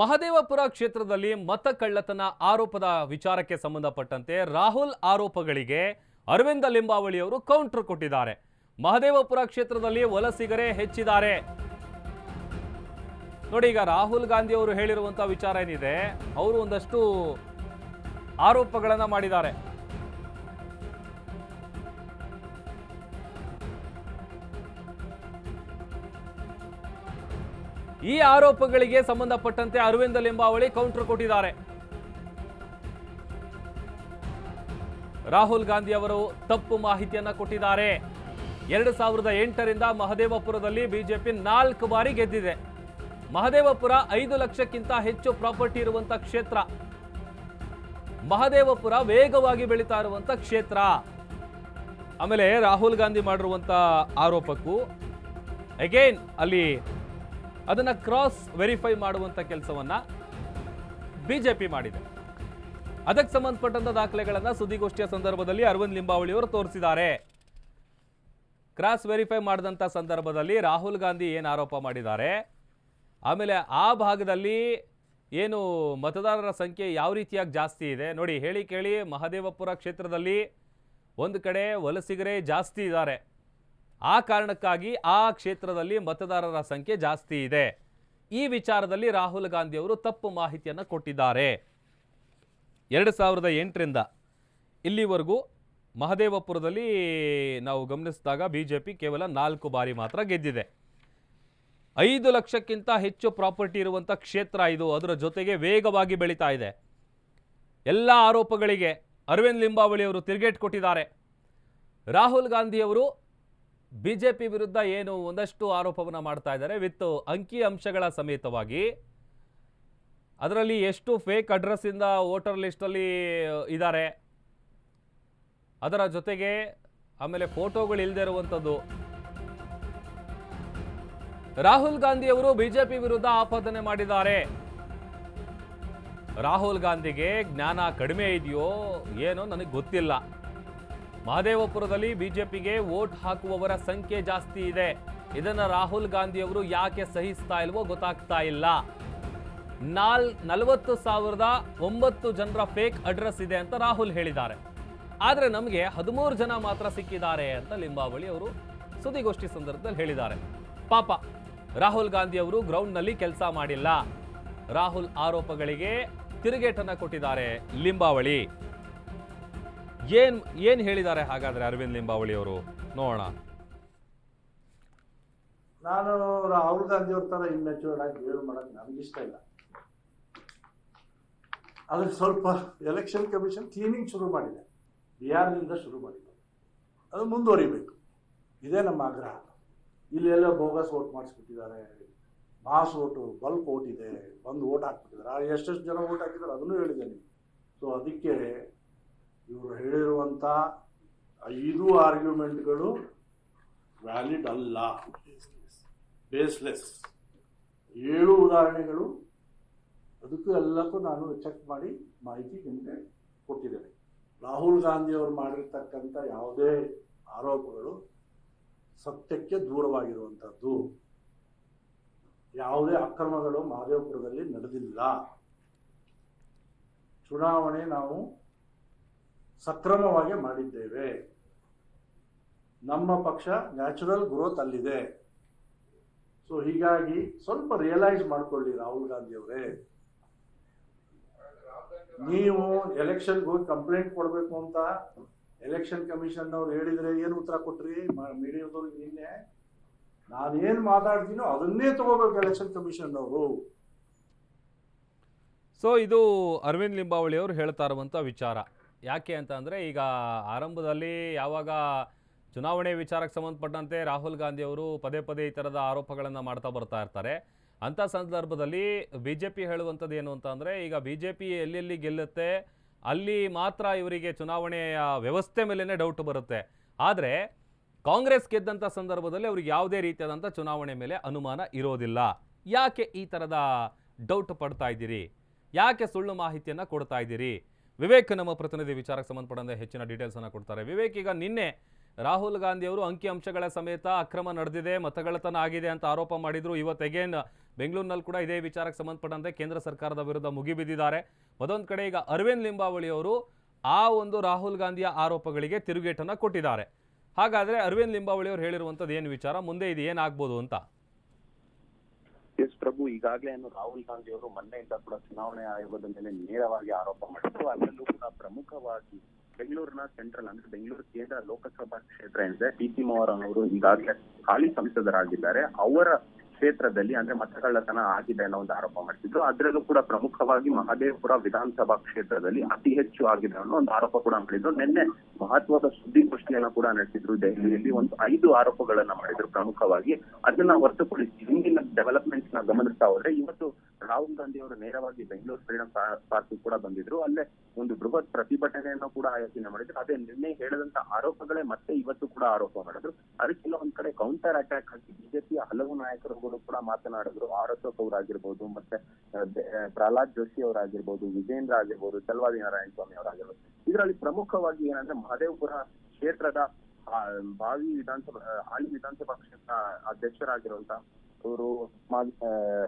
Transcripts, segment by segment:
ಮಹದೇವಪುರ ಕ್ಷೇತ್ರದಲ್ಲಿ ಮತ ಕಳ್ಳತನ ಆರೋಪದ ವಿಚಾರಕ್ಕೆ ಸಂಬಂಧಪಟ್ಟಂತೆ ರಾಹುಲ್ ಆರೋಪಗಳಿಗೆ ಅರವಿಂದ ಲಿಂಬಾವಳಿ ಅವರು ಕೌಂಟರ್ ಕೊಟ್ಟಿದ್ದಾರೆ. ಮಹದೇವಪುರ ಕ್ಷೇತ್ರದಲ್ಲಿ ವಲಸಿಗರೇ ಹೆಚ್ಚಿದ್ದಾರೆ. ನೋಡಿ, ಈಗ ರಾಹುಲ್ ಗಾಂಧಿ ಅವರು ಹೇಳಿರುವಂತಹ ವಿಚಾರ ಏನಿದೆ, ಅವರು ಒಂದಷ್ಟು ಆರೋಪಗಳನ್ನು ಮಾಡಿದ್ದಾರೆ. ಈ ಆರೋಪಗಳಿಗೆ ಸಂಬಂಧಪಟ್ಟಂತೆ ಅರವಿಂದ ಲಿಂಬಾವಳಿ ಕೌಂಟರ್ ಕೊಟ್ಟಿದ್ದಾರೆ. ರಾಹುಲ್ ಗಾಂಧಿ ಅವರು ತಪ್ಪು ಮಾಹಿತಿಯನ್ನ ಕೊಟ್ಟಿದ್ದಾರೆ. ಎರಡು ಸಾವಿರದ ಎಂಟರಿಂದ ಮಹದೇವಪುರದಲ್ಲಿ ಬಿಜೆಪಿ ನಾಲ್ಕು ಬಾರಿ ಗೆದ್ದಿದೆ. ಮಹದೇವಪುರ ಐದು ಲಕ್ಷಕ್ಕಿಂತ ಹೆಚ್ಚು ಪ್ರಾಪರ್ಟಿ ಇರುವಂತ ಕ್ಷೇತ್ರ. ಮಹದೇವಪುರ ವೇಗವಾಗಿ ಬೆಳೀತಾ ಇರುವಂತ ಕ್ಷೇತ್ರ. ಆಮೇಲೆ ರಾಹುಲ್ ಗಾಂಧಿ ಮಾಡಿರುವಂತ ಆರೋಪಕ್ಕೂ ಅಗೇನ್ ಅಲ್ಲಿ ಅದನ್ನ ಕ್ರಾಸ್ ವೆರಿಫೈ ಮಾಡುವಂತ ಕೆಲಸವನ್ನ ಬಿಜೆಪಿ ಮಾಡಿದೆ. ಅದಕ್ಕೆ ಸಂಬಂಧಪಟ್ಟಂತ ದಾಖಲೆಗಳನ್ನು ಸುದ್ದಿಗೋಷ್ಠಿಯ ಸಂದರ್ಭದಲ್ಲಿ ಅರವಿಂದ್ ಲಿಂಬಾವಳಿ ಅವರು ತೋರಿಸಿದ್ದಾರೆ. ಕ್ರಾಸ್ ವೆರಿಫೈ ಮಾಡಿದಂಥ ಸಂದರ್ಭದಲ್ಲಿ ರಾಹುಲ್ ಗಾಂಧಿ ಏನು ಆರೋಪ ಮಾಡಿದ್ದಾರೆ? ಆಮೇಲೆ ಆ ಭಾಗದಲ್ಲಿ ಏನು ಮತದಾರರ ಸಂಖ್ಯೆ ಯಾವ ರೀತಿಯಾಗಿ ಜಾಸ್ತಿ ಇದೆ? ನೋಡಿ, ಹೇಳಿ ಕೇಳಿ ಮಹದೇವಪುರ ಕ್ಷೇತ್ರದಲ್ಲಿ ಒಂದು ಕಡೆ ವಲಸಿಗರೇ ಜಾಸ್ತಿ ಇದ್ದಾರೆ. ಆ ಕಾರಣಕ್ಕಾಗಿ ಆ ಕ್ಷೇತ್ರದಲ್ಲಿ ಮತದಾರರ ಸಂಖ್ಯೆ ಜಾಸ್ತಿ ಇದೆ. ಈ ವಿಚಾರದಲ್ಲಿ ರಾಹುಲ್ ಗಾಂಧಿ ಅವರು ತಪ್ಪು ಮಾಹಿತಿಯನ್ನು ಕೊಟ್ಟಿದ್ದಾರೆ. ಎರಡು ಸಾವಿರದ ಎಂಟರಿಂದ ಇಲ್ಲಿವರೆಗೂ ಮಹದೇವಪುರದಲ್ಲಿ ನಾವು ಗಮನಿಸಿದಾಗ ಬಿ ಜೆ ಪಿ ಕೇವಲ ನಾಲ್ಕು ಬಾರಿ ಮಾತ್ರ ಗೆದ್ದಿದೆ. ಐದು ಲಕ್ಷಕ್ಕಿಂತ ಹೆಚ್ಚು ಪ್ರಾಪರ್ಟಿ ಇರುವಂಥ ಕ್ಷೇತ್ರ ಇದು. ಅದರ ಜೊತೆಗೆ ವೇಗವಾಗಿ ಬೆಳೀತಾ ಇದೆ. ಎಲ್ಲ ಆರೋಪಗಳಿಗೆ ಅರವಿಂದ್ ಲಿಂಬಾವಳಿ ಅವರು ತಿರುಗೇಟ್ ಕೊಟ್ಟಿದ್ದಾರೆ. ರಾಹುಲ್ ಗಾಂಧಿಯವರು ಬಿ ಜೆ ಪಿ ವಿರುದ್ಧ ಏನು ಒಂದಷ್ಟು ಆರೋಪವನ್ನು ಮಾಡ್ತಾ ಇದ್ದಾರೆ. ವಿತ್ ಅಂಕಿ ಅಂಶಗಳ ಸಮೇತವಾಗಿ ಅದರಲ್ಲಿ ಎಷ್ಟು ಫೇಕ್ ಅಡ್ರೆಸ್ಸಿಂದ ವೋಟರ್ ಲಿಸ್ಟಲ್ಲಿ ಇದ್ದಾರೆ ಅದರ ಜೊತೆಗೆ ಆಮೇಲೆ ಫೋಟೋಗಳು ಇಲ್ಲದೆ ಇರುವಂಥದ್ದು. ರಾಹುಲ್ ಗಾಂಧಿ ಅವರು ಬಿಜೆಪಿ ವಿರುದ್ಧ ಆಪಾದನೆ ಮಾಡಿದ್ದಾರೆ. ರಾಹುಲ್ ಗಾಂಧಿಗೆ ಜ್ಞಾನ ಕಡಿಮೆ ಇದೆಯೋ ಏನೋ ನನಗೆ ಗೊತ್ತಿಲ್ಲ. ಮಹದೇವಪುರದಲ್ಲಿ ಬಿಜೆಪಿಗೆ ವೋಟ್ ಹಾಕುವವರ ಸಂಖ್ಯೆ ಜಾಸ್ತಿ ಇದೆ. ಇದನ್ನ ರಾಹುಲ್ ಗಾಂಧಿ ಅವರು ಯಾಕೆ ಸಹಿಸ್ತಾ ಇಲ್ವೋ ಗೊತ್ತಾಗ್ತಾ ಇಲ್ಲ. ನಾಲ್ ನಲವತ್ತು ಸಾವಿರದ ಒಂಬತ್ತು ಜನರ ಫೇಕ್ ಅಡ್ರೆಸ್ ಇದೆ ಅಂತ ರಾಹುಲ್ ಹೇಳಿದ್ದಾರೆ. ಆದರೆ ನಮಗೆ ಹದಿಮೂರು ಜನ ಮಾತ್ರ ಸಿಕ್ಕಿದ್ದಾರೆ ಅಂತ ಲಿಂಬಾವಳಿ ಅವರು ಸುದ್ದಿಗೋಷ್ಠಿ ಸಂದರ್ಭದಲ್ಲಿ ಹೇಳಿದ್ದಾರೆ. ಪಾಪ, ರಾಹುಲ್ ಗಾಂಧಿ ಅವರು ಗ್ರೌಂಡ್ನಲ್ಲಿ ಕೆಲಸ ಮಾಡಿಲ್ಲ. ರಾಹುಲ್ ಆರೋಪಗಳಿಗೆ ತಿರುಗೇಟನ್ನು ಕೊಟ್ಟಿದ್ದಾರೆ ಲಿಂಬಾವಳಿ. ಏನ್ ಏನ್ ಹೇಳಿದ್ದಾರೆ ಹಾಗಾದ್ರೆ ಅರವಿಂದ್ ಲಿಂಬಾವಳಿ ಅವರು? ನೋಡೋಣ. ನಾನು ರಾಹುಲ್ ಗಾಂಧಿ ಅವ್ರ ತರ ಇಮ್ಮೆಚೂರ್ಡ್ ಆಗಿ ಬಿಹೇವ್ ಮಾಡಕ್ ನಮ್ಗೆ ಇಲ್ಲ. ಅದ್ರ ಸ್ವಲ್ಪ ಎಲೆಕ್ಷನ್ ಕಮಿಷನ್ ಕ್ಲೀನಿಂಗ್ ಶುರು ಮಾಡಿದೆ. ಬಿಹಾರ್ನಿಂದ ಶುರು ಮಾಡಿದೆ. ಅದು ಮುಂದುವರಿಬೇಕು. ಇದೇ ನಮ್ಮ ಆಗ್ರಹ. ಇಲ್ಲೆಲ್ಲ ಬೋಗಸ್ ವೋಟ್ ಮಾಡಿಸ್ಬಿಟ್ಟಿದ್ದಾರೆ. ಮಾಸ್ ಓಟು ಬಲ್ಕ್ ಓಟ್ ಇದೆ. ಬಂದು ಓಟ್ ಹಾಕ್ಬಿಟ್ಟಿದ್ದಾರೆ. ಎಷ್ಟೆಷ್ಟು ಜನ ಓಟ್ ಹಾಕಿದ್ದಾರೆ ಅದನ್ನು ಹೇಳಿದ್ದೇನೆ ಸೊ ಅದಕ್ಕೆ ಇವರು ಹೇಳಿರುವಂಥ ಐದು ಆರ್ಗ್ಯುಮೆಂಟ್ಗಳು ವ್ಯಾಲಿಡ್ ಅಲ್ಲ. ಬೇಸ್ಲೆಸ್. ಏಳು ಉದಾಹರಣೆಗಳು. ಅದಕ್ಕೂ ಎಲ್ಲಕ್ಕೂ ನಾನು ಚೆಕ್ ಮಾಡಿ ಮಾಹಿತಿ ನಿಮಗೆ ಕೊಟ್ಟಿದ್ದೇನೆ. ರಾಹುಲ್ ಗಾಂಧಿ ಅವರು ಮಾಡಿರ್ತಕ್ಕಂಥ ಯಾವುದೇ ಆರೋಪಗಳು ಸತ್ಯಕ್ಕೆ ದೂರವಾಗಿರುವಂಥದ್ದು. ಯಾವುದೇ ಅಕ್ರಮಗಳು ಮಹದೇವಪುರದಲ್ಲಿ ನಡೆದಿಲ್ಲ. ಚುನಾವಣೆ ನಾವು ಸಕ್ರಮವಾಗಿ ಮಾಡಿದ್ದೇವೆ. ನಮ್ಮ ಪಕ್ಷ ನ್ಯಾಚುರಲ್ ಗ್ರೋತ್ ಅಲ್ಲಿದೆ. ಸೊ ಹೀಗಾಗಿ ಸ್ವಲ್ಪ ರಿಯಲೈಸ್ ಮಾಡ್ಕೊಳ್ಳಿ ರಾಹುಲ್ ಗಾಂಧಿ ಅವರೇ. ನೀವು ಎಲೆಕ್ಷನ್ಗೆ ಹೋಗಿ ಕಂಪ್ಲೇಂಟ್ ಕೊಡಬೇಕು ಅಂತ ಎಲೆಕ್ಷನ್ ಕಮಿಷನ್ ಅವ್ರು ಹೇಳಿದ್ರೆ ಏನು ಉತ್ತರ ಕೊಟ್ರಿ? ಮೀಡಿಯಾದವ್ರಿಗೆ ನಿನ್ನೆ ನಾನೇನ್ ಮಾತಾಡ್ತೀನೋ ಅದನ್ನೇ ತಗೋಬೇಕು ಎಲೆಕ್ಷನ್ ಕಮಿಷನ್ ಅವರು. ಸೊ ಇದು ಅರವಿಂದ್ ಲಿಂಬಾವಳಿ ಅವರು ಹೇಳ್ತಾ ಇರುವಂತ ವಿಚಾರ. ಯಾಕೆ ಅಂತ ಅಂದರೆ ಈಗ ಆರಂಭದಲ್ಲಿ ಯಾವಾಗ ಚುನಾವಣೆ ವಿಚಾರಕ್ಕೆ ಸಂಬಂಧಪಟ್ಟಂತೆ ರಾಹುಲ್ ಗಾಂಧಿ ಅವರು ಪದೇ ಪದೇ ಈ ಥರದ ಆರೋಪಗಳನ್ನು ಮಾಡ್ತಾ ಬರ್ತಾ ಇರ್ತಾರೆ. ಅಂಥ ಸಂದರ್ಭದಲ್ಲಿ ಬಿ ಜೆ ಪಿ ಹೇಳುವಂಥದ್ದು ಏನು ಅಂತ ಅಂದರೆ ಈಗ ಬಿ ಜೆ ಪಿ ಎಲ್ಲೆಲ್ಲಿ ಗೆಲ್ಲುತ್ತೆ, ಅಲ್ಲಿ ಮಾತ್ರ ಇವರಿಗೆ ಚುನಾವಣೆಯ ವ್ಯವಸ್ಥೆ ಮೇಲೇ ಡೌಟ್ ಬರುತ್ತೆ. ಆದರೆ ಕಾಂಗ್ರೆಸ್ ಗೆದ್ದಂಥ ಸಂದರ್ಭದಲ್ಲಿ ಅವ್ರಿಗೆ ಯಾವುದೇ ರೀತಿಯಾದಂಥ ಚುನಾವಣೆ ಮೇಲೆ ಅನುಮಾನ ಇರೋದಿಲ್ಲ. ಯಾಕೆ ಈ ಥರದ ಡೌಟ್ ಪಡ್ತಾ ಇದ್ದೀರಿ? ಯಾಕೆ ಸುಳ್ಳು ಮಾಹಿತಿಯನ್ನು ಕೊಡ್ತಾ ಇದ್ದೀರಿ? ವಿವೇಕ್ ನಮ್ಮ ಪ್ರತಿನಿಧಿ, ವಿಚಾರಕ್ಕೆ ಸಂಬಂಧಪಟ್ಟಂತೆ ಹೆಚ್ಚಿನ ಡೀಟೇಲ್ಸನ್ನು ಕೊಡ್ತಾರೆ. ವಿವೇಕ್, ಈಗ ನಿನ್ನೆ ರಾಹುಲ್ ಗಾಂಧಿ ಅವರು ಅಂಕಿಅಂಶಗಳ ಸಮೇತ ಅಕ್ರಮ ನಡೆದಿದೆ ಮತಗಳತನ ಆಗಿದೆ ಅಂತ ಆರೋಪ ಮಾಡಿದ್ರು. ಇವತ್ತು ಅಗೇನ್ ಬೆಂಗಳೂರಿನಲ್ಲಿ ಕೂಡ ಇದೇ ವಿಚಾರಕ್ಕೆ ಸಂಬಂಧಪಟ್ಟಂತೆ ಕೇಂದ್ರ ಸರ್ಕಾರದ ವಿರುದ್ಧ ಮುಗಿಬಿದ್ದಿದ್ದಾರೆ ಮತ್ತೊಂದು ಕಡೆ ಈಗ ಅರವಿಂದ್ ಲಿಂಬಾವಳಿ ಅವರು ಆ ಒಂದು ರಾಹುಲ್ ಗಾಂಧಿಯ ಆರೋಪಗಳಿಗೆ ತಿರುಗೇಟನ್ನು ಕೊಟ್ಟಿದ್ದಾರೆ. ಹಾಗಾದರೆ ಅರವಿಂದ್ ಲಿಂಬಾವಳಿ ಅವರು ಹೇಳಿರುವಂಥದ್ದು ಏನು ವಿಚಾರ? ಮುಂದೆ ಇದು ಏನಾಗ್ಬೋದು ಅಂತ? ಎಸ್ ಪ್ರಭು ಈಗಾಗಲೇ ಏನು ರಾಹುಲ್ ಗಾಂಧಿ ಅವರು ಮೊನ್ನೆಯಿಂದ ಕೂಡ ಚುನಾವಣೆ ಆಯೋಗದ ಮೇಲೆ ನೇರವಾಗಿ ಆರೋಪ ಮಾಡಿದ್ರು. ಅದರಲ್ಲೂ ಕೂಡ ಪ್ರಮುಖವಾಗಿ ಬೆಂಗಳೂರಿನ ಸೆಂಟ್ರಲ್ ಅಂದ್ರೆ ಬೆಂಗಳೂರು ಕೇಂದ್ರ ಲೋಕಸಭಾ ಕ್ಷೇತ್ರ ಏನಿದೆ, ಟಿ ಸಿ ಮೋಹನ್ ಅವರು ಈಗಾಗಲೇ ಹಾಲಿ ಸಂಸದರಾಗಿದ್ದಾರೆ. ಅವರ ಕ್ಷೇತ್ರದಲ್ಲಿ ಅಂದ್ರೆ ಮತಗಳ್ಳತನ ಆಗಿದೆ ಅನ್ನೋ ಒಂದು ಆರೋಪ ಮಾಡ್ತಿದ್ರು. ಅದರಲ್ಲೂ ಕೂಡ ಪ್ರಮುಖವಾಗಿ ಮಹದೇವಪುರ ವಿಧಾನಸಭಾ ಕ್ಷೇತ್ರದಲ್ಲಿ ಅತಿ ಹೆಚ್ಚು ಆಗಿದೆ ಅನ್ನೋ ಒಂದು ಆರೋಪ ಕೂಡ ಮಾಡಿದ್ರು. ನಿನ್ನೆ ಮಹತ್ವದ ಸುದ್ದಿಗೋಷ್ಠಿಯನ್ನ ಕೂಡ ನಡೆಸಿದ್ರು ದೆಹಲಿಯಲ್ಲಿ. ಒಂದು ಐದು ಆರೋಪಗಳನ್ನ ಮಾಡಿದ್ರು ಪ್ರಮುಖವಾಗಿ. ಅದನ್ನ ಹೊರತುಪಡಿಸಿ ಹಿಂದಿನ ಡೆವಲಪ್ಮೆಂಟ್ಸ್ನ ಗಮನಿಸ್ತಾ ಹೋದ್ರೆ ಇವತ್ತು ರಾಹುಲ್ ಗಾಂಧಿ ಅವರು ನೇರವಾಗಿ ಬೆಂಗಳೂರು ಫ್ರೀಡಂ ಪಾರ್ಕ್ ಕೂಡ ಬಂದಿದ್ರು. ಅಲ್ಲೇ ಒಂದು ಬೃಹತ್ ಪ್ರತಿಭಟನೆಯನ್ನು ಕೂಡ ಆಯೋಜನೆ ಮಾಡಿದ್ರು. ಅದೇ ನಿನ್ನೆ ಹೇಳಿದಂತ ಆರೋಪಗಳೇ ಮತ್ತೆ ಇವತ್ತು ಕೂಡ ಆರೋಪ ಮಾಡಿದ್ರು. ಅದಕ್ಕೆಲ್ಲ ಒಂದ್ ಕಡೆ ಕೌಂಟರ್ ಅಟ್ಯಾಕ್ ಹಾಕಿ ಬಿಜೆಪಿಯ ಹಲವು ನಾಯಕರುಗಳು ಕೂಡ ಮಾತನಾಡಿದ್ರು. ಆರ್ ಅಶೋಕ್ ಅವರಾಗಿರ್ಬೋದು, ಮತ್ತೆ ಪ್ರಹ್ಲಾದ್ ಜೋಶಿ ಅವರಾಗಿರ್ಬೋದು, ವಿಜೇಂದ್ರ ಆಗಿರ್ಬೋದು, ಚಲವಾದಿ ನಾರಾಯಣ ಸ್ವಾಮಿ ಅವರಾಗಿರ್ಬೋದು. ಇದರಲ್ಲಿ ಪ್ರಮುಖವಾಗಿ ಏನಂದ್ರೆ ಮಹದೇವಪುರ ಕ್ಷೇತ್ರದ ಬಾವಿ ವಿಧಾನಸಭಾ ಹಾಲಿ ವಿಧಾನಸಭಾ ಕ್ಷೇತ್ರ ಅಧ್ಯಕ್ಷರಾಗಿರುವಂತ ಅವರು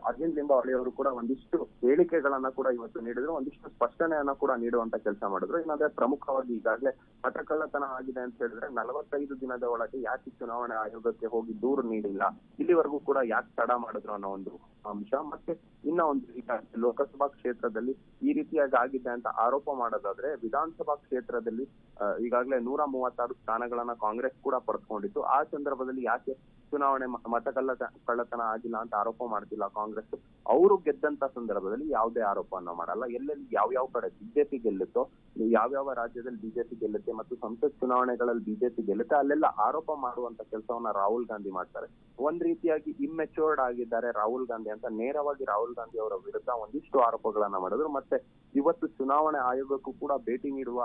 ಅರವಿಂದ್ ಲಿಂಬಾವಳಿ ಅವರು ಕೂಡ ಒಂದಿಷ್ಟು ಹೇಳಿಕೆಗಳನ್ನ ಕೂಡ ಇವತ್ತು ನೀಡಿದ್ರು, ಒಂದಿಷ್ಟು ಸ್ಪಷ್ಟನೆಯನ್ನ ಕೂಡ ನೀಡುವಂತ ಕೆಲಸ ಮಾಡಿದ್ರು. ಏನಂದ್ರೆ ಪ್ರಮುಖವಾಗಿ ಈಗಾಗಲೇ ಮತಕಳ್ಳತನ ಆಗಿದೆ ಅಂತ ಹೇಳಿದ್ರೆ ನಲವತ್ತೈದು ದಿನದ ಒಳಗೆ ಯಾಕೆ ಚುನಾವಣಾ ಆಯೋಗಕ್ಕೆ ಹೋಗಿ ದೂರು ನೀಡಿಲ್ಲ? ಇಲ್ಲಿವರೆಗೂ ಕೂಡ ಯಾಕೆ ತಡ ಮಾಡಿದ್ರು ಅನ್ನೋ ಒಂದು ಅಂಶ. ಮತ್ತೆ ಇನ್ನ ಒಂದು ಈಗ ಲೋಕಸಭಾ ಕ್ಷೇತ್ರದಲ್ಲಿ ಈ ರೀತಿಯಾಗಿ ಆಗಿದೆ ಅಂತ ಆರೋಪ ಮಾಡೋದಾದ್ರೆ ವಿಧಾನಸಭಾ ಕ್ಷೇತ್ರದಲ್ಲಿ ಈಗಾಗಲೇ ನೂರ ಮೂವತ್ತಾರು ಸ್ಥಾನಗಳನ್ನ ಕಾಂಗ್ರೆಸ್ ಕೂಡ ಪಡೆದುಕೊಂಡಿತ್ತು. ಆ ಸಂದರ್ಭದಲ್ಲಿ ಯಾಕೆ ಚುನಾವಣೆ ಮತ ಕಳ್ಳತ ಕಳ್ಳತನ ಆಗಿಲ್ಲ ಅಂತ ಆರೋಪ ಮಾಡ್ತಿಲ್ಲ ಕಾಂಗ್ರೆಸ್. ಅವರು ಗೆದ್ದಂತ ಸಂದರ್ಭದಲ್ಲಿ ಯಾವುದೇ ಆರೋಪವನ್ನ ಮಾಡಲ್ಲ. ಎಲ್ಲೆಲ್ಲಿ ಯಾವ ಕಡೆ ಬಿಜೆಪಿ ಗೆಲ್ಲುತ್ತೋ ಯಾವ್ಯಾವ ರಾಜ್ಯದಲ್ಲಿ ಬಿಜೆಪಿ ಗೆಲ್ಲುತ್ತೆ ಮತ್ತು ಸಂಸತ್ ಚುನಾವಣೆಗಳಲ್ಲಿ ಬಿಜೆಪಿ ಗೆಲ್ಲುತ್ತೆ, ಅಲ್ಲೆಲ್ಲ ಆರೋಪ ಮಾಡುವಂತ ಕೆಲಸವನ್ನ ರಾಹುಲ್ ಗಾಂಧಿ ಮಾಡ್ತಾರೆ. ಒಂದ್ ರೀತಿಯಾಗಿ ಇಮ್ಮೆಚೂರ್ಡ್ ಆಗಿದ್ದಾರೆ ರಾಹುಲ್ ಗಾಂಧಿ ಅಂತ ನೇರವಾಗಿ ರಾಹುಲ್ ಗಾಂಧಿ ಅವರ ವಿರುದ್ಧ ಒಂದಿಷ್ಟು ಆರೋಪಗಳನ್ನ ಮಾಡಿದ್ರು. ಮತ್ತೆ ಇವತ್ತು ಚುನಾವಣೆ ಆಯೋಗಕ್ಕೂ ಕೂಡ ಭೇಟಿ ನೀಡುವ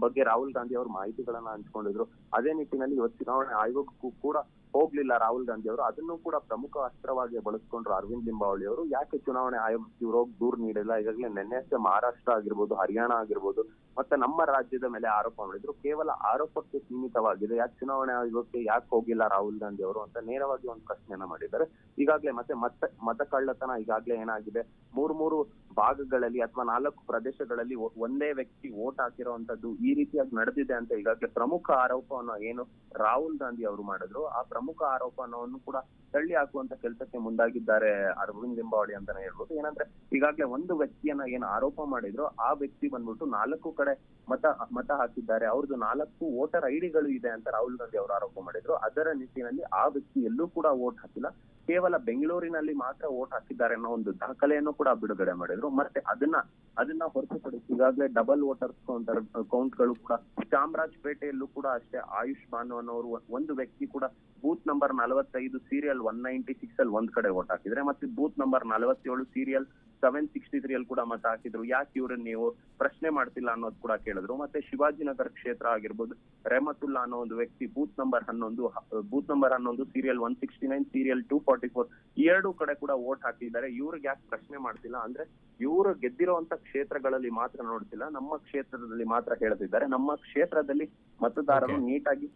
ಬಗ್ಗೆ ರಾಹುಲ್ ಗಾಂಧಿ ಅವರು ಮಾಹಿತಿಗಳನ್ನ ಹಂಚ್ಕೊಂಡಿದ್ರು. ಅದೇ ನಿಟ್ಟಿನಲ್ಲಿ ಇವತ್ತು ಚುನಾವಣೆ ಆಯೋಗಕ್ಕೂ ಕೂಡ ಹೋಗ್ಲಿಲ್ಲ ರಾಹುಲ್ ಗಾಂಧಿ ಅವರು. ಅದನ್ನು ಕೂಡ ಪ್ರಮುಖ ಅಸ್ತ್ರವಾಗಿ ಬಳಸ್ಕೊಂಡ್ರು ಅರವಿಂದ್ ಲಿಂಬಾವಳಿ ಅವರು. ಯಾಕೆ ಚುನಾವಣೆ ಆಯೋಗಕ್ಕೆ ಇವ್ರು ಹೋಗಿ ದೂರ್ ನೀಡಿಲ್ಲ? ಈಗಾಗಲೇ ನಿನ್ನೆ ಅಷ್ಟೇ ಮಹಾರಾಷ್ಟ್ರ ಆಗಿರ್ಬೋದು, ಹರಿಯಾಣ ಆಗಿರ್ಬೋದು ಮತ್ತೆ ನಮ್ಮ ರಾಜ್ಯದ ಮೇಲೆ ಆರೋಪ ಮಾಡಿದ್ರು. ಕೇವಲ ಆರೋಪಕ್ಕೆ ಸೀಮಿತವಾಗಿದೆ. ಯಾಕೆ ಚುನಾವಣೆ ಆಯೋಗಕ್ಕೆ ಯಾಕೆ ಹೋಗಿಲ್ಲ ರಾಹುಲ್ ಗಾಂಧಿ ಅವರು ಅಂತ ನೇರವಾಗಿ ಒಂದು ಪ್ರಶ್ನೆಯನ್ನ ಮಾಡಿದ್ದಾರೆ. ಈಗಾಗಲೇ ಮತ್ತೆ ಮತ ಮತ ಕಳ್ಳತನ ಈಗಾಗಲೇ ಏನಾಗಿದೆ? ಮೂರು ಮೂರು ಭಾಗಗಳಲ್ಲಿ ಅಥವಾ ನಾಲ್ಕು ಪ್ರದೇಶಗಳಲ್ಲಿ ಒಂದೇ ವ್ಯಕ್ತಿ ವೋಟ್ ಹಾಕಿರುವಂತದ್ದು ಈ ರೀತಿಯಾಗಿ ನಡೆದಿದೆ ಅಂತ ಈಗಾಗಲೇ ಪ್ರಮುಖ ಆರೋಪವನ್ನು ಏನು ರಾಹುಲ್ ಗಾಂಧಿ ಅವರು ಮಾಡಿದ್ರು. ಆ ಪ್ರಮುಖ ಆರೋಪವನ್ನು ಕೂಡ ತಳ್ಳಿ ಹಾಕುವಂತ ಕೆಲಸಕ್ಕೆ ಮುಂದಾಗಿದ್ದಾರೆ ಅರವಿಂದ್ ಲಿಂಬಾವಳಿ ಅಂತಾನೆ ಹೇಳ್ಬೋದು. ಏನಂದ್ರೆ ಈಗಾಗಲೇ ಒಂದು ವ್ಯಕ್ತಿಯನ್ನ ಏನು ಆರೋಪ ಮಾಡಿದ್ರು, ಆ ವ್ಯಕ್ತಿ ಬಂದ್ಬಿಟ್ಟು ನಾಲ್ಕು ಕಡೆ ಮತ ಮತ ಹಾಕಿದ್ದಾರೆ. ಅವ್ರದ್ದು ನಾಲ್ಕು ವೋಟರ್ ಐಡಿಗಳು ಇದೆ ಅಂತ ರಾಹುಲ್ ಗಾಂಧಿ ಅವರು ಆರೋಪ ಮಾಡಿದ್ರು. ಅದರ ನಿಟ್ಟಿನಲ್ಲಿ ಆ ವ್ಯಕ್ತಿ ಎಲ್ಲೂ ಕೂಡ ವೋಟ್ ಹಾಕಿಲ್ಲ. ಕೇವಲ ಬೆಂಗಳೂರಿನಲ್ಲಿ ಮಾತ್ರ ವೋಟ್ ಹಾಕಿದ್ದಾರೆ ಅನ್ನೋ ಒಂದು ದಾಖಲೆಯನ್ನು ಕೂಡ ಬಿಡುಗಡೆ ಮಾಡಿದ್ರು. ಮತ್ತೆ ಅದನ್ನ ಅದನ್ನ ಹೊರತುಪಡಿಸಿ ಈಗಾಗಲೇ ಡಬಲ್ ವೋಟರ್ಸ್ ಕೌಂಟರ್, ಕೌಂಟ್ಗಳು ಕೂಡ ಚಾಮರಾಜಪೇಟೆಯಲ್ಲೂ ಕೂಡ ಅಷ್ಟೇ ಆಯುಷ್ ಭಾನು ಅನ್ನೋರು ಒಂದು ವ್ಯಕ್ತಿ ಕೂಡ ಬೂತ್ ನಂಬರ್ ನಲವತ್ತೈದು ಸೀರಿಯಲ್ ಒನ್ ನೈಂಟಿ ಸಿಕ್ಸ್ ಅಲ್ಲಿ ಒಂದ್ ಕಡೆ ವೋಟ್ ಹಾಕಿದ್ರೆ, ಮತ್ತೆ ಬೂತ್ ನಂಬರ್ ನಲವತ್ತೇಳು ಸೀರಿಯಲ್ ಸೆವೆನ್ ಸಿಕ್ಸ್ಟಿ ತ್ರೀ ಅಲ್ಲಿ ಕೂಡ ಮತ ಹಾಕಿದ್ರು. ಯಾಕೆ ಇವರನ್ನ ನೀವು ಪ್ರಶ್ನೆ ಮಾಡ್ತಿಲ್ಲ ಅನ್ನೋದು ಕೂಡ ಕೇಳಿದ್ರು. ಮತ್ತೆ ಶಿವಾಜಿನಗರ ಕ್ಷೇತ್ರ ಆಗಿರ್ಬೋದು ರೆಹಮತುಲ್ಲಾ ಅನ್ನೋ ಒಂದು ವ್ಯಕ್ತಿ ಬೂತ್ ನಂಬರ್ ಹನ್ನೊಂದು ಬೂತ್ ನಂಬರ್ ಹನ್ನೊಂದು serial one sixty nine serial two forty four ಎರಡು ಕಡೆ ಕೂಡ ವೋಟ್ ಹಾಕಿದ್ದಾರೆ. ಇವ್ರಿಗೆ ಯಾಕೆ ಪ್ರಶ್ನೆ ಮಾಡ್ತಿಲ್ಲ ಅಂದ್ರೆ ಇವರು ಗೆದ್ದಿರುವಂತ ಕ್ಷೇತ್ರಗಳಲ್ಲಿ ಮಾತ್ರ ನೋಡ್ತಿಲ್ಲ ನಮ್ಮ ಕ್ಷೇತ್ರದಲ್ಲಿ ಮಾತ್ರ ಹೇಳ್ತಿದ್ದಾರೆ. ನಮ್ಮ ಕ್ಷೇತ್ರದಲ್ಲಿ ಮತದಾರರು. ನೀಟಾಗಿ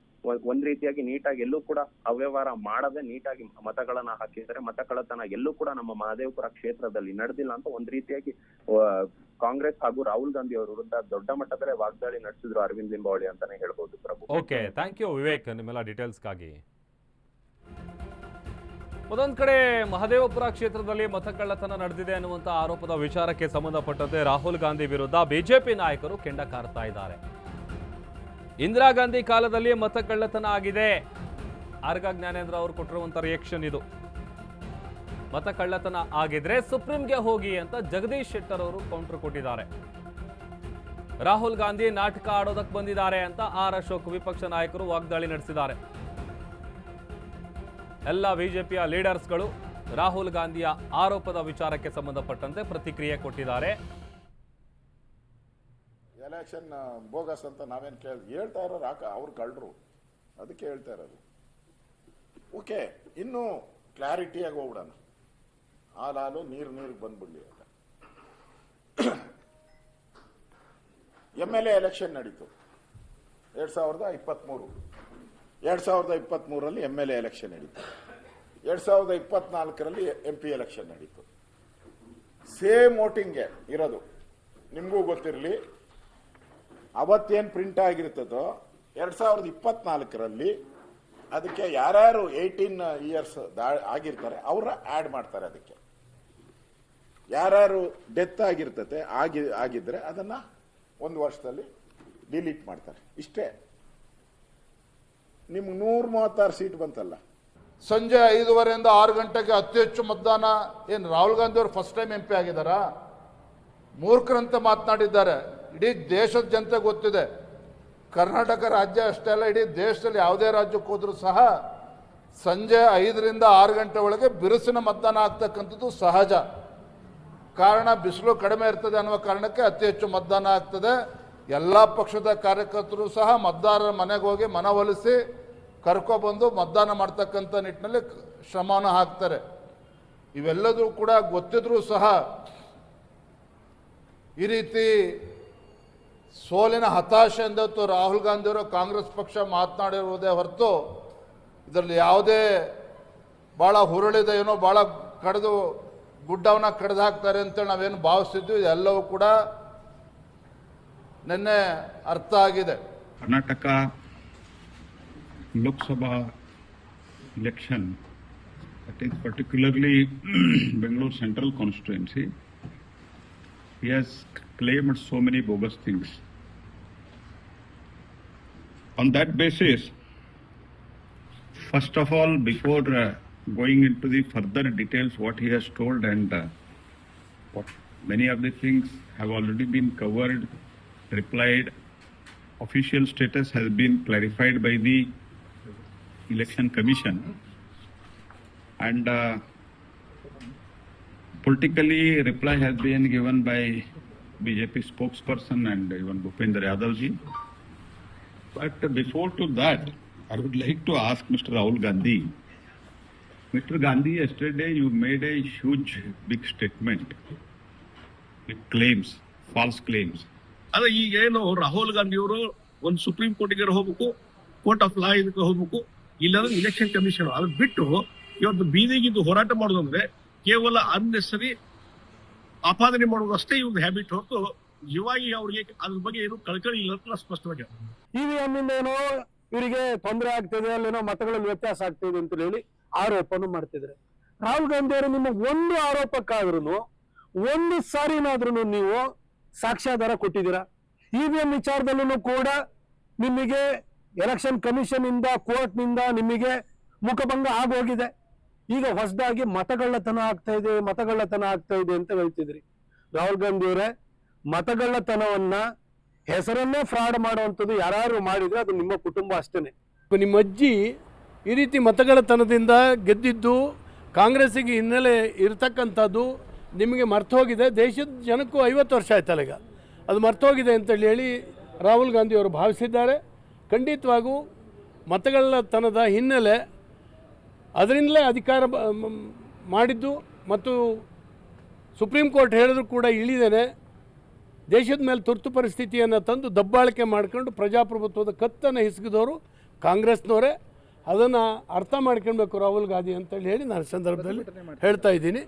ಒಂದ್ ರೀತಿಯಾಗಿ ನೀಟಾಗಿ ಎಲ್ಲೂ ಕೂಡ ಅವ್ಯವಹಾರ ಮಾಡದೆ ನೀಟಾಗಿ ಮತಗಳನ್ನ ಹಾಕಿದ್ದಾರೆ. ಮತ ಕಳ್ಳತನ ಎಲ್ಲೂ ಕೂಡ ನಮ್ಮ ಮಹದೇವಪುರ ಕ್ಷೇತ್ರದಲ್ಲಿ ನಡೆದಿಲ್ಲ ಅಂತ ಒಂದ್ ರೀತಿಯಾಗಿ ಕಾಂಗ್ರೆಸ್ ಹಾಗೂ ರಾಹುಲ್ ಗಾಂಧಿ ಅವರ ವಿರುದ್ಧ ದೊಡ್ಡ ಮಟ್ಟದಲ್ಲೇ ವಾಗ್ದಾಳಿ ನಡೆಸಿದ್ರು ಅರವಿಂದ್ ಲಿಂಬಾವಳಿ ಅಂತಾನೆ ಹೇಳ್ಬೋದು ಪ್ರಭು. ಓಕೆ ಥ್ಯಾಂಕ್ ಯು ವಿವೇಕ್, ನಿಮ್ಮೆಲ್ಲ ಡೀಟೇಲ್ಸ್ಗಾಗಿ ಮತ್ತೊಂದು ಕಡೆ ಮಹದೇವಪುರ ಕ್ಷೇತ್ರದಲ್ಲಿ ಮತಕಳ್ಳತನ ನಡೆದಿದೆ ಅನ್ನುವಂಥ ಆರೋಪದ ವಿಚಾರಕ್ಕೆ ಸಂಬಂಧಪಟ್ಟಂತೆ ರಾಹುಲ್ ಗಾಂಧಿ ವಿರುದ್ಧ ಬಿಜೆಪಿ ನಾಯಕರು ಕೆಂಡ ಕಾರ್ತಾ ಇದ್ದಾರೆ. ಇಂದಿರಾ ಗಾಂಧಿ ಕಾಲದಲ್ಲಿ ಮತಕಳ್ಳತನ ಆಗಿದೆ. ಆರ್ಗ ಜ್ಞಾನೇಂದ್ರ ಅವರು ಕೊಟ್ಟಿರುವಂಥ ರಿಯಾಕ್ಷನ್ ಇದು. ಮತ ಕಳ್ಳತನ ಆಗಿದ್ರೆ ಸುಪ್ರೀಂಗೆ ಹೋಗಿ ಅಂತ ಜಗದೀಶ್ ಶೆಟ್ಟರ್ ಅವರು ಕೌಂಟರ್ ಕೊಟ್ಟಿದ್ದಾರೆ. ರಾಹುಲ್ ಗಾಂಧಿ ನಾಟಕ ಆಡೋದಕ್ಕೆ ಬಂದಿದ್ದಾರೆ ಅಂತ ಆರ್ ಅಶೋಕ್ ವಿಪಕ್ಷ ನಾಯಕರು ವಾಗ್ದಾಳಿ ನಡೆಸಿದ್ದಾರೆ. ಎಲ್ಲ ಬಿಜೆಪಿಯ ಲೀಡರ್ಸ್ಗಳು ರಾಹುಲ್ ಗಾಂಧಿಯ ಆರೋಪದ ವಿಚಾರಕ್ಕೆ ಸಂಬಂಧಪಟ್ಟಂತೆ ಪ್ರತಿಕ್ರಿಯೆ ಕೊಟ್ಟಿದ್ದಾರೆ. ಎಲೆಕ್ಷನ್ ಬೋಗಸ್ ಅಂತ ನಾವೇನು ಕೇಳಿ, ಹೇಳ್ತಾ ಇರೋರು ಯಾಕೆ? ಅವ್ರು ಕಳ್ಳರು ಅದಕ್ಕೆ ಹೇಳ್ತಾ ಇರೋದು. ಓಕೆ ಇನ್ನೂ ಕ್ಲಾರಿಟಿಯಾಗಿ ಹೋಗ್ಬಿಡೋಣ. ಹಾಲು ಹಾಲು ನೀರು ನೀರಿಗೆ ಬಂದ್ಬಿಡ್ಲಿ ಅಂತ. ಎಂ ಎಲ್ ಎ ಎಲೆಕ್ಷನ್ ನಡೀತು. ಎರಡು ಸಾವಿರದ ಇಪ್ಪತ್ತ್ಮೂರು ಎರಡು ಸಾವಿರದ ಇಪ್ಪತ್ತ್ಮೂರರಲ್ಲಿ ಎಂ ಎಲ್ ಎ ಎಲೆಕ್ಷನ್ ನಡೀತು. ಎರಡು ಸಾವಿರದ ಇಪ್ಪತ್ನಾಲ್ಕರಲ್ಲಿ ಎಂ ಪಿ ಎಲೆಕ್ಷನ್ ನಡೀತು. ಸೇಮ್ ವೋಟಿಂಗ್ಗೆ ಇರೋದು. ನಿಮಗೂ ಗೊತ್ತಿರಲಿ. ಅವತ್ತೇನು ಪ್ರಿಂಟ್ ಆಗಿರ್ತದೋ, ಎರಡು ಸಾವಿರದ ಇಪ್ಪತ್ನಾಲ್ಕರಲ್ಲಿ ಅದಕ್ಕೆ ಯಾರ್ಯಾರು ಏಯ್ಟೀನ್ ಇಯರ್ಸ್ ಆಗಿರ್ತಾರೆ, ಅವರ ಆ್ಯಡ್ ಮಾಡ್ತಾರೆ ಅದಕ್ಕೆ. ಯಾರ್ಯಾರು ಡೆತ್ ಆಗಿರ್ತತೆ, ಆಗಿ, ಆಗಿದ್ರೆ ಅದನ್ನ ಒಂದು ವರ್ಷದಲ್ಲಿ ಡಿಲೀಟ್ ಮಾಡ್ತಾರೆ. ಇಷ್ಟೇ. ನಿಮ್ಗೆ ನೂರ ಮೂವತ್ತಾರು ಸೀಟ್ ಬಂತಲ್ಲ. ಸಂಜೆ ಐದುವರೆಯಿಂದ ಆರು ಗಂಟೆಗೆ ಅತಿ ಹೆಚ್ಚು ಮತದಾನ. ಏನು ರಾಹುಲ್ ಗಾಂಧಿ ಅವರು ಫಸ್ಟ್ ಟೈಮ್ ಎಂ ಪಿ ಆಗಿದ್ದಾರಾ? ಮೂರ್ಖರಂತೆ ಮಾತನಾಡಿದ್ದಾರೆ. ಇಡೀ ದೇಶದ ಜನತೆ ಗೊತ್ತಿದೆ. ಕರ್ನಾಟಕ ರಾಜ್ಯ ಅಷ್ಟೇ ಅಲ್ಲ, ಇಡೀ ದೇಶದಲ್ಲಿ ಯಾವುದೇ ರಾಜ್ಯಕ್ಕೆ ಹೋದರೂ ಸಹ ಸಂಜೆ ಐದರಿಂದ ಆರು ಗಂಟೆ ಒಳಗೆ ಬಿರುಸಿನ ಮತದಾನ ಆಗ್ತಕ್ಕಂಥದ್ದು ಸಹಜ. ಕಾರಣ ಬಿಸಿಲು ಕಡಿಮೆ ಇರ್ತದೆ ಅನ್ನುವ ಕಾರಣಕ್ಕೆ ಅತಿ ಹೆಚ್ಚು ಮತದಾನ ಆಗ್ತದೆ. ಎಲ್ಲ ಪಕ್ಷದ ಕಾರ್ಯಕರ್ತರು ಸಹ ಮತದಾರರ ಮನೆಗೆ ಹೋಗಿ ಮನವೊಲಿಸಿ ಕರ್ಕೊಬಂದು ಮತದಾನ ಮಾಡ್ತಕ್ಕಂಥ ನಿಟ್ಟಿನಲ್ಲಿ ಶ್ರಮವನ್ನು ಹಾಕ್ತಾರೆ. ಇವೆಲ್ಲದೂ ಕೂಡ ಗೊತ್ತಿದ್ರೂ ಸಹ ಈ ರೀತಿ ಸೋಲಿನ ಹತಾಶೆಯಿಂದ ರಾಹುಲ್ ಗಾಂಧಿಯವರು ಕಾಂಗ್ರೆಸ್ ಪಕ್ಷ ಮಾತನಾಡಿರುವುದೇ ಹೊರತು ಇದರಲ್ಲಿ ಯಾವುದೇ ಭಾಳ ಹುರುಳಿದೆ ಏನೋ ಭಾಳ ಕಡಿದು ಗುಡ್ಡವನ್ನ ಕಡ್ದು ಹಾಕ್ತಾರೆ ಅಂತೇಳಿ ನಾವೇನು ಭಾವಿಸ್ತಿದ್ವಿ ಇದೆಲ್ಲವೂ ಕೂಡ ನಿನ್ನೆ ಅರ್ಥ ಆಗಿದೆ Karnataka Lok Sabha election I that particularly Central constituency, he has claimed so many bogus things. On that basis, first of all, before uh, going into the further details, what he has told and uh, what many of the things have already been covered, replied, official status has been clarified by the election commission and uh, politically reply has been given by bjp spokesperson and even bhupendra yadav ji but before to that i would like to ask mr rahul gandhi mr gandhi yesterday you made a huge big statement. It claims false claims. ಅದ ಈಗೇನು ರಾಹುಲ್ ಗಾಂಧಿ ಅವರು ಒಂದು supreme ಕೋರ್ಟ್ಗೆ ಹೋಗ್ಬೇಕು court of law ಇದಕ್ಕೆ ಹೋಗ್ಬೇಕು ಇಲ್ಲಾಂದ್ರೆ election commission ಅದು ಬಿಟ್ಟು ಇವತ್ತು ಬೀದಿಗಿದ್ದು ಹೋರಾಟ ಮಾಡೋದಂದ್ರೆ ಕೇವಲ ಅನ್ನೆಸರಿ ಆಪಾದನೆ ಮಾಡೋದು ಅಷ್ಟೇ ಇವ್ರದ್ದು ಹ್ಯಾಬಿಟ್ ಹೊರತು ನಿಜವಾಗಿ ಅವ್ರಿಗೆ ಅದ್ರ ಬಗ್ಗೆ ಏನು ಕಳಕಳಿ ಇಲ್ಲ ಅಂತ ಸ್ಪಷ್ಟವಾಗಿ. ಇವಿಎಂ ಇಂದ ಏನೋ ಇವರಿಗೆ ತೊಂದರೆ ಆಗ್ತಿದೆ ಅಲ್ಲೇನೋ ಮತಗಳಲ್ಲಿ ವ್ಯತ್ಯಾಸ ಆಗ್ತಿದೆ ಅಂತ ಹೇಳಿ ಆರೋಪವನ್ನು ಮಾಡ್ತಿದ್ರೆ ರಾಹುಲ್ ಗಾಂಧಿ ಅವರು ನಿಮ್ಮ ಒಂದು ಆರೋಪಕ್ಕಾದ್ರೂ ಒಂದು ಸಾರಿನಾದ್ರೂ ನೀವು ಸಾಕ್ಷ್ಯಾಧಾರ ಕೊಟ್ಟಿದ್ದೀರಾ? ಇವಿಎಂ ವಿಚಾರದಲ್ಲೂ ಕೂಡ ನಿಮಗೆ ಎಲೆಕ್ಷನ್ ಕಮಿಷನ್ ಇಂದ ಕೋರ್ಟ್ನಿಂದ ನಿಮಗೆ ಮುಖಭಂಗ ಆಗೋಗಿದೆ. ಈಗ ಹೊಸದಾಗಿ ಮತಗಳ್ಳತನ ಆಗ್ತಾ ಇದೆ, ಮತಗಳ್ಳತನ ಆಗ್ತಾ ಇದೆ ಅಂತ ಹೇಳ್ತಿದ್ರಿ ರಾಹುಲ್ ಗಾಂಧಿ ಅವರೇ, ಮತಗಳ್ಳತನವನ್ನ ಹೆಸರನ್ನೇ ಫ್ರಾಡ್ ಮಾಡುವಂಥದ್ದು ಯಾರು ಮಾಡಿದ್ರೆ ಅದು ನಿಮ್ಮ ಕುಟುಂಬ ಅಷ್ಟೇನೆ. ನಿಮ್ಮ ಅಜ್ಜಿ ಈ ರೀತಿ ಮತಗಳತನದಿಂದ ಗೆದ್ದಿದ್ದು ಕಾಂಗ್ರೆಸ್ಸಿಗೆ ಹಿನ್ನೆಲೆ ಇರತಕ್ಕಂಥದ್ದು ನಿಮಗೆ ಮರ್ತೋಗಿದೆ. ದೇಶದ ಜನಕ್ಕೂ ಐವತ್ತು ವರ್ಷ ಆಯ್ತಲ್ಲ ಈಗ. ಅದು ಮರ್ತೋಗಿದೆ ಅಂತೇಳಿ ಹೇಳಿ ರಾಹುಲ್ ಗಾಂಧಿ ಅವರು ಭಾವಿಸಿದ್ದಾರೆ. ಖಂಡಿತವಾಗೂ ಮತಗಳತನದ ಹಿನ್ನೆಲೆ ಅದರಿಂದಲೇ ಅಧಿಕಾರ ಮಾಡಿದ್ದು ಮತ್ತು ಸುಪ್ರೀಂ ಕೋರ್ಟ್ ಹೇಳಿದ್ರು ಕೂಡ ಇಳಿದೇನೆ. ದೇಶದ ಮೇಲೆ ತುರ್ತು ಪರಿಸ್ಥಿತಿಯನ್ನು ತಂದು ದಬ್ಬಾಳಿಕೆ ಮಾಡ್ಕೊಂಡು ಪ್ರಜಾಪ್ರಭುತ್ವದ ಕತ್ತನ್ನು ಹಿಸುಕಿದವರು ಕಾಂಗ್ರೆಸ್ನವರೇ. ಅದನ್ನು ಅರ್ಥ ಮಾಡ್ಕೊಳ್ಬೇಕು ರಾಹುಲ್ ಗಾಂಧಿ ಅಂತೇಳಿ ಹೇಳಿ ನಾನು ಸಂದರ್ಭದಲ್ಲಿ ಹೇಳ್ತಾ ಇದ್ದೀನಿ.